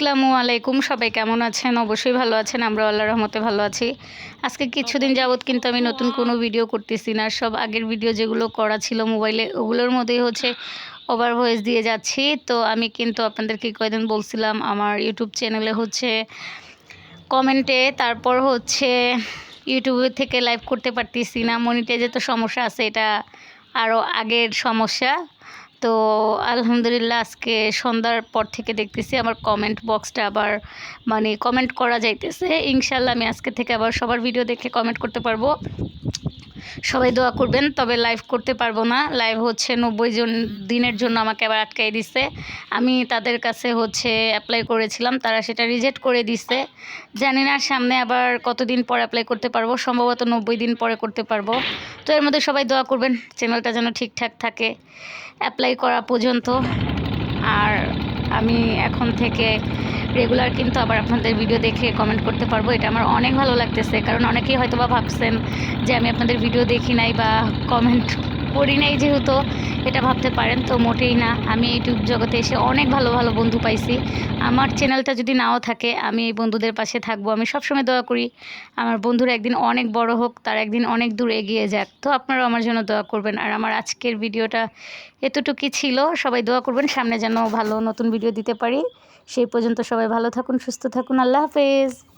আসসালামু আলাইকুম। সবাই কেমন আছেন? অবশ্যই ভালো আছেন। আমরা আল্লাহ রহমতে ভালো আছি। আজকে কিছুদিন যাবৎ কিন্তু আমি নতুন কোনো ভিডিও করতেছি না। সব আগের ভিডিও যেগুলো করা ছিল মোবাইলে, ওগুলোর মধ্যেই হচ্ছে ওভার ভয়েস দিয়ে যাচ্ছি। তো আমি কিন্তু আপনাদেরকে কয়েকদিন বলছিলাম, আমার ইউটিউব চ্যানেলে হচ্ছে কমেন্টে তারপর হচ্ছে ইউটিউবে থেকে লাইভ করতে পারতেছি না। মনিটাইজে তো সমস্যা আছে, এটা আরও আগের সমস্যা। তো আলহামদুলিল্লাহ আজকে সন্ধ্যার পর থেকে দেখতেছি আমার কমেন্ট বক্সটা আবার মানে কমেন্ট করা যাইতেছে। ইনশাল্লাহ আমি আজকে থেকে আবার সবার ভিডিও দেখে কমেন্ট করতে পারব। সবাই দোয়া করবেন, তবে লাইভ করতে পারব না। লাইভ হচ্ছে নব্বই জন, দিনের জন্য আমাকে আবার আটকাই দিছে। আমি তাদের কাছে হচ্ছে অ্যাপ্লাই করেছিলাম, তারা সেটা রিজেক্ট করে দিছে। জানি না সামনে আবার কতদিন পর অ্যাপ্লাই করতে পারব, সম্ভবত নব্বই দিন পরে করতে পারব। তো এর মধ্যে সবাই দোয়া করবেন চ্যানেলটা যেন ঠিকঠাক থাকে। অ্যাপ্লাই করা পর্যন্ত। আর আমি এখন থেকে রেগুলার কিন্তু আবার আপনাদের ভিডিও দেখে কমেন্ট করতে পারব। এটা আমার অনেক ভালো লাগতেছে, কারণ অনেকেই হয়তো বা ভাবছেন যে আমি আপনাদের ভিডিও দেখি নাই বা কমেন্ট করি নাই যেহেতু, এটা ভাবতে পারেন তো মোটেই না। আমি ইউটিউব জগতে এসে অনেক ভালো ভালো বন্ধু পাইছি। আমার চ্যানেলটা যদি নাও থাকে, আমি এই বন্ধুদের পাশে থাকব। আমি সবসময় দোয়া করি, আমার বন্ধুরা একদিন অনেক বড় হোক, তার একদিন অনেক দূর এগিয়ে যাক। তো আপনারাও আমার জন্য দোয়া করবেন। আর আমার আজকের ভিডিওটা এতটুকুই ছিল। সবাই দোয়া করবেন, সামনে যেন ভালো নতুন ভিডিও দিতে পারি। সেই পর্যন্ত সবাই ভালো থাকুন, সুস্থ থাকুন। আল্লাহ হাফেজ।